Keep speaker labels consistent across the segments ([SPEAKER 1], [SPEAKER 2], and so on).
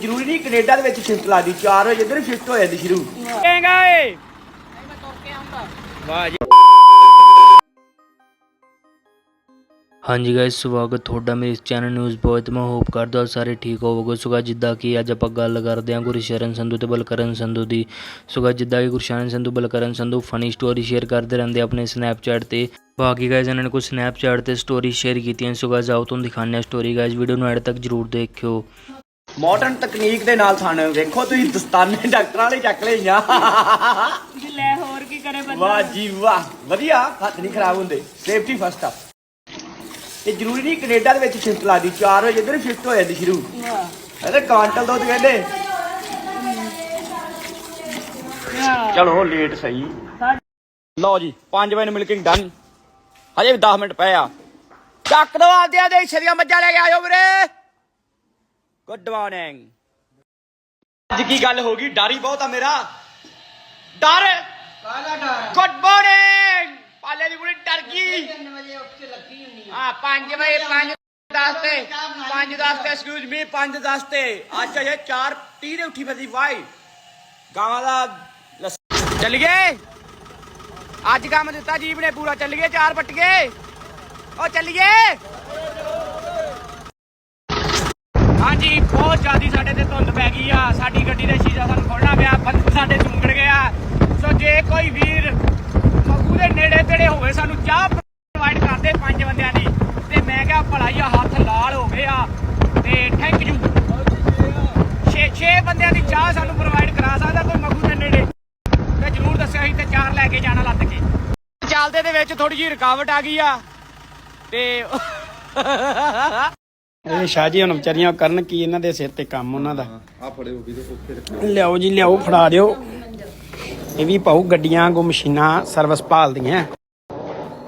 [SPEAKER 1] ਜ਼ਰੂਰੀ ਨਹੀਂ ਕੈਨੇਡਾ ਦੇ ਵਿੱਚ ਸ਼ਿਫਟ ਲਾ ਦੀ 4 ਵਜੇ ਇੱਧਰ ਸ਼ਿਫਟ ਹੋ ਜਾਂਦੀ ਸ਼ੁਰੂ।
[SPEAKER 2] ਕਹੇਗਾ ਏ। ਵਾਹ ਜੀ।
[SPEAKER 3] ਹਾਂਜੀ ਗਾਇਸ ਸਵਾਗਤ ਤੁਹਾਡਾ ਮੇਰੇ ਇਸ ਚੈਨਲ ਨਿਊਜ਼ ਬੋਏ ਤੇ। ਮੈਂ ਹੋਪ ਕਰਦਾ ਹਾਂ ਸਾਰੇ ਠੀਕ ਹੋਵੋਗੇ। ਸੁਗਾ ਜਿੱਦਾਂ ਕਿ ਅੱਜ ਆਪਾਂ ਗੱਲ ਕਰਦੇ ਹਾਂ ਗੁਰਸ਼ਰਨ ਸੰਧੂ ਤੇ ਬਲਕਰਨ ਸੰਧੂ ਦੀ। ਸੁਗਾ ਜਿੱਦਾਂ ਕਿ Gursharan Sandhu Balkaran Sandhu funny story share ਕਰਦੇ ਰਹਿੰਦੇ ਆਪਣੇ ਸਨੈਪਚੈਟ ਤੇ। ਬਾਕੀ ਗਾਇਸ ਇਹਨਾਂ ਨੇ ਕੁਝ ਸਨੈਪਚੈਟ ਤੇ ਸਟੋਰੀ ਸ਼ੇਅਰ ਕੀਤੀਆਂ ਸੁਗਾ ਜਾਓ ਤੁਹਾਨੂੰ ਦਿਖਾਉਂਦੇ ਹਾਂ ਸਟੋਰੀ ਗਾਇਸ ਵੀਡੀਓ ਨੂੰ ਐਡ ਤੱਕ ਜਰੂਰ ਦੇਖਿਓ।
[SPEAKER 1] ਮਾਡਰਨ ਤਕਨੀਕ ਦੇ ਨਾਲ ਥਣ। ਵੇਖੋ ਤੁਸੀਂ ਦਸਤਾਨੇ ਡਾਕਟਰਾਂ ਵਾਲੇ ਚੱਕ ਲਈਆਂ।
[SPEAKER 2] ਲੈ ਹੋਰ ਕੀ ਕਰੇ ਬੰਦਾ?
[SPEAKER 1] ਵਾਹ ਜੀ ਵਾਹ। ਵਧੀਆ ਹੱਥ ਨਹੀਂ ਖਰਾਬ ਹੁੰਦੇ। ਸੇਫਟੀ ਫਸਟ ਆ। ਇਹ ਜ਼ਰੂਰੀ ਨਹੀਂ ਕੈਨੇਡਾ ਦੇ ਵਿੱਚ ਸ਼ਿਫਟ ਲਾ ਦੀ 4 ਵਜੇ ਇੱਧਰ ਸ਼ਿਫਟ ਹੋ ਜਾਂਦੀ ਸ਼ੁਰੂ। ਇਹਦੇ ਕਾਂਟਲ ਦੁੱਧ ਕਹਿੰਦੇ। ਚਲੋ ਲੇਟ ਸਹੀ। ਲਓ ਜੀ 5 ਵਜੇ ਮਿਲਕਿੰਗ ਡਨ ਹਜੇ ਵੀ 10 ਮਿੰਟ ਪਏ ਆ। ਚੱਕ ਦੋ ਆਦਿਆਂ ਦੇ ਹਿੱਸੇ ਦੀਆਂ ਮੱਝਾਂ ਲੈ ਕੇ ਆਇਓ ਵੀਰੇ। ਗੁੱਡ ਮਾਰਨਿੰਗ ਅੱਜ ਕੀ ਗੱਲ ਹੋ ਗਈ? ਡਰ ਹੀ ਬਹੁਤ ਆ ਮੇਰਾ। ਡਰ। ਕਾਹਦਾ ਡਰ? ਗੁੱਡ ਮਾਰਨਿੰਗ ਪਾਲੇ ਦੀ ਕੁੜੀ ਡਰ ਗਈ। 3 ਵਜੇ ਉੱਠ ਕੇ ਲੱਗੀ ਹੁੰਨੀ ਆ। 5 ਵਜੇ 5 10 ਤੇ 5 10 ਤੇ ਐਕਸਕਿਊਜ਼ ਮੀ 5 10 ਤੇ। ਅੱਜ ਅਜੇ 4 30 ਦੇ ਉੱਠੀ ਫਿਰਦੀ ਵਾਈ। ਗਾਵਾਂ ਦਾ ਚੱਲ ਗਏ। ਅੱਜ ਕੰਮ ਦਿੱਤਾ ਜੀਪ ਨੇ ਪੂਰਾ। ਚੱਲ ਗਏ ਚਾਰ ਪੱਟ ਗਏ। ਉਹ ਚੱਲੀਏ ਹਾਂਜੀ ਬਹੁਤ ਜ਼ਿਆਦੀ ਸਾਡੇ ਤੇ ਧੁੰਦ ਪੈ ਗਈ ਆ, ਸਾਡੀ ਗੱਡੀ ਦੇ ਸ਼ੀਸ਼ਾ ਸਾਨੂੰ ਖੋਲਣਾ ਪਿਆ ਬੰਦ ਸਾਡੇ ਚੁੰਗੜ ਗਿਆ ਸੋ ਜੇ ਕੋਈ ਵੀਰ ਮਗੂ ਦੇ ਨੇੜੇ ਤੇੜੇ ਹੋਵੇ, ਸਾਨੂੰ ਚਾਹ ਪ੍ਰੋਵਾਈਡ ਕਰਦੇ ਪੰਜ ਬੰਦਿਆਂ ਦੀ। ਤੇ ਮੈਂ ਕਿਹਾ, ਭਲਾ ਹੀ ਹੱਥ ਲਾਲ ਹੋ ਗਏ ਆ, ਤੇ ਥੈਂਕ ਯੂ ਛੇ ਛੇ ਬੰਦਿਆਂ ਦੀ ਚਾਹ ਸਾਨੂੰ ਪ੍ਰੋਵਾਈਡ ਕਰਾ ਸਕਦਾ ਕੋਈ ਮਗੂ ਦੇ ਨੇੜੇ? ਤੇ ਜਰੂਰ ਦੱਸਿਆ ਸੀ ਤੇ ਚਾਰ ਲੈ ਕੇ ਜਾਣਾ ਲੱਦ ਕੇ ਚੱਲਦੇ ਦੇ ਵਿੱਚ ਥੋੜੀ ਜਿਹੀ ਰੁਕਾਵਟ ਆ ਗਈ ਆ, ਤੇ
[SPEAKER 4] ਇਹ ਸ਼ਾਹ ਜੀ ਹੁਣ ਵਿਚਾਰੀਆਂ ਕਰਨ ਕੀ ਇਹਨਾਂ ਦੇ ਸਿਰ ਤੇ ਕੰਮ ਉਹਨਾਂ ਦਾ? ਆ ਫੜਿਓ ਵੀ ਲਿਆਓ ਜੀ ਲਿਆਓ ਫੜਾ ਦਿਓ। ਇਹ ਵੀ ਪਾਉ ਗੱਡੀਆਂ ਗੋ ਮਸ਼ੀਨਾਂ ਸਰਵਿਸ ਭਾਲਦੀਆਂ।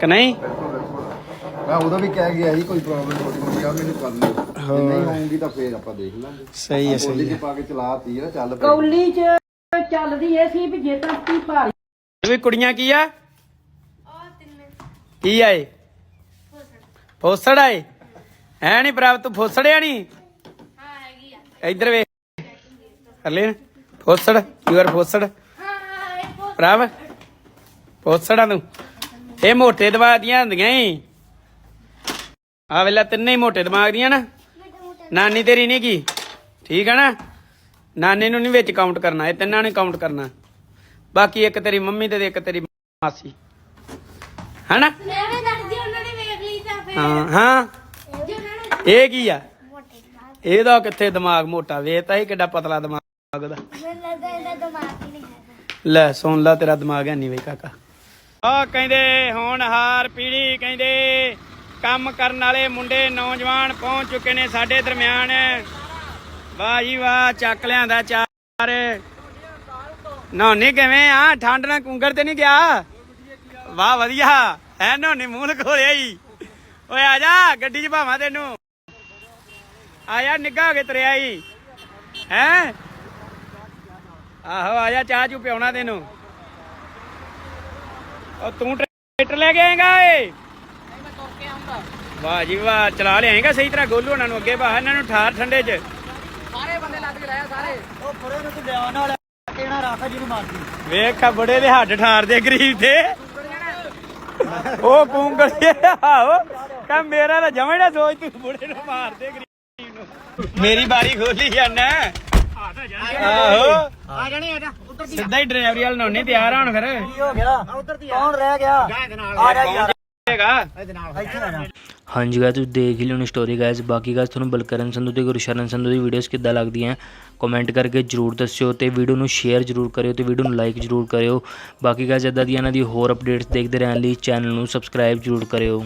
[SPEAKER 4] ਕਿ ਨਹੀਂ?
[SPEAKER 5] ਮੈਂ ਉਹਦਾ ਵੀ ਕਹਿ ਗਿਆ ਸੀ ਕੋਈ ਪ੍ਰੋਬਲਮ ਹੋਣੀ ਨਹੀਂ ਆ ਮੈਨੂੰ ਕਰ ਲਿਓ। ਜੇ ਨਹੀਂ ਹੋਊਗੀ ਤਾਂ ਫੇਰ ਆਪਾਂ ਦੇਖ ਲਾਂਗੇ।
[SPEAKER 4] ਸਹੀ ਹੈ
[SPEAKER 5] ਬੋਲੀ
[SPEAKER 4] ਸਹੀ
[SPEAKER 5] ਚ
[SPEAKER 4] ਹੈ।
[SPEAKER 5] ਪਾ ਕੇ ਚਲਾਤੀ ਆ ਚੱਲ ਪਈ।
[SPEAKER 6] ਕੌਲੀ ਚ ਚੱਲਦੀ ਐ ਸੀ ਵੀ ਜੇ ਤਾਂ ਤੀ ਭਾਰੀ
[SPEAKER 4] ਇਹ ਵੀ ਕੁੜੀਆਂ ਕੀ ਆ? ਕੀ ਆਏ ਫੋਸੜ। ਆਏ ਹੈ ਨਹੀਂ ਪ੍ਰਾਪਤ ਤੂੰ ਫੋਸੜਿਆ ਨਹੀਂ ਹਾਂ ਹੈਗੀ ਆ ਇੱਧਰ ਵੇ ਕਰ ਲੈ ਫੋਸੜ ਯੂ ਆਰ ਫੋਸੜ। ਪ੍ਰਾਪ ਫੋਸੜਾ ਤੂੰ ਇਹ ਮੋਟੇ ਦਿਮਾਗ ਦੀਆਂ ਹੁੰਦੀਆਂ ਈ। ਆ ਵੇਲਾ ਤਿੰਨੇ ਹੀ ਮੋਟੇ ਦਿਮਾਗ ਦੀਆਂ ਨਾ। ਨਾਨੀ ਤੇਰੀ ਨਹੀਂ ਕੀ? ਠੀਕ ਹੈ ਨਾ? ਨਾਨੀ ਨੂੰ ਨਹੀਂ ਵਿੱਚ ਕਾਊਂਟ ਕਰਨਾ ਇਹ ਤਿੰਨਾਂ ਨੂੰ ਕਾਊਂਟ ਕਰਨਾ। ਬਾਕੀ ਇੱਕ ਤੇਰੀ ਮੰਮੀ ਤੇ ਇੱਕ ਤੇਰੀ ਮਾਸੀ। ਹਨਾ?
[SPEAKER 7] ਮੈਂ ਵੀ ਦੱਸਦੀ ਉਹਨਾਂ ਨੇ ਵੇਖ ਲਈ ਤਾਂ ਫਿਰ।
[SPEAKER 4] ਹਾਂ ਹਾਂ। ਇਹ ਕੀ ਆ?
[SPEAKER 7] ਮੋਟੇ ਨਾਲ
[SPEAKER 4] ਇਹਦਾ ਕਿੱਥੇ ਦਿਮਾਗ ਮੋਟਾ? ਵੇਤਾ ਹੀ ਕਿੱਡਾ ਪਤਲਾ ਦਿਮਾਗ ਦਾ।
[SPEAKER 7] ਮੈਨੂੰ ਲੱਗਦਾ ਇਹਦਾ ਦਿਮਾਗ ਹੀ ਨਹੀਂ ਹੈਗਾ
[SPEAKER 4] ਲੈ, ਸੁਣ ਲਾ, ਤੇਰਾ ਦਿਮਾਗ ਹੈ ਨਹੀਂ ਵੇ ਕਾਕਾ। ਆ ਕਹਿੰਦੇ ਹੋਣਹਾਰ ਪੀੜੀ ਕਹਿੰਦੇ, ਕੰਮ ਕਰਨ ਵਾਲੇ ਮੁੰਡੇ ਨੌਜਵਾਨ ਪਹੁੰਚ ਚੁੱਕੇ ਨੇ ਸਾਡੇ ਦਰਮਿਆਨ। ਵਾਹ ਜੀ ਵਾਹ, ਚੱਕ ਲਿਆਂਦਾ ਚਾਰ। ਨੌਨੇ ਕਿਵੇਂ ਆ? ਠੰਡ ਨਾਲ ਕੁੰਗਰ ਤੇ ਨਹੀਂ ਗਿਆ? ਵਾਹ ਵਧੀਆ ਹੈ ਨੌਨੇ ਮੂੰਹ ਲਖੋਲਿਆ ਹੀ ਓਏ ਆ ਜਾ, ਗੱਡੀ 'ਚ ਭਾਵਾਂ ਤੈਨੂੰ। ਆ ਜਾ ਨਿੱਘਾ ਹੋ ਕੇ ਤੁਰਿਆ ਹੀ ਹੈ? ਆਹੋ ਆ ਜਾ ਚਾਹ ਚੂ ਪਿਉਣਾ ਤੈਨੂੰ। ਉਹ ਤੂੰ ਟਰੈਕਟਰ ਲੈ ਕੇ ਆਏਗਾ ਏ ਵਾਹ ਜੀ ਵਾਹ ਚਲਾ ਲਿਆਏਗਾ ਸਹੀ ਤਰ੍ਹਾਂ ਗੋਲੂ ਉਹਨਾਂ ਨੂੰ ਅੱਗੇ ਬਾਹ ਇਹਨਾਂ ਨੂੰ ਠਾਰ ਠੰਡੇ 'ਚ। ਵੇਖ ਬੜੇ ਦੇ ਹੱਡ ਠਾਰਦੇ ਗਰੀਬ ਦੇ। ਉਹ ਕੁੰਗਲ ਆਹੋ ਕਹ ਮੇਰਾ ਤਾਂ ਜਮੇ ਨਾ ਸੋਚ ਤੂੰ ਬੁੜੇ ਨੂੰ ਮਾਰਦੇ ਗਰੀਬ ਨੂੰ ਮੇਰੀ ਬਾਰੀ ਖੋਲੀ ਜਾਨਾ। ਆਹੋ। ਆ ਜਾਣੇ ਆ ਜਾ ਸਿੱਧਾ ਹੀ ਡਰਾਈਵਰੀ ਵਾਲ ਨੋਨੇ ਤਿਆਰ ਆ ਹੁਣ ਫਿਰ
[SPEAKER 3] ਹਾਂਜੀ ਗਾਇਸ ਤੁਸੀਂ ਦੇਖ ਹੀ ਲਿਓਣੀ ਸਟੋਰੀ ਗਾਇਸ ਬਾਕੀ ਗਾਇਸ ਤੁਹਾਨੂੰ ਬਲਕਰਨ ਸੰਧੂ ਤੇ ਗੁਰਸ਼ਰਨ ਸੰਧੂ ਦੀ ਵੀਡੀਓਜ਼ ਕਿੱਦਾਂ ਲੱਗਦੀਆਂ ਕਮੈਂਟ ਕਰਕੇ ਜਰੂਰ ਦੱਸਿਓ ਤੇ ਵੀਡੀਓ ਨੂੰ ਸ਼ੇਅਰ ਜਰੂਰ ਕਰਿਓ ਤੇ ਵੀਡੀਓ ਨੂੰ ਲਾਈਕ ਜਰੂਰ ਕਰਿਓ। ਬਾਕੀ ਗਾਇਸ ਇਦਾਂ ਦੀਆਂ ਇਹਨਾਂ ਦੀ ਹੋਰ ਅਪਡੇਟਸ ਦੇਖਦੇ ਰਹਿਣ ਲਈ ਚੈਨਲ ਨੂੰ ਸਬਸਕ੍ਰਾਈਬ ਜਰੂਰ ਕਰਿਓ।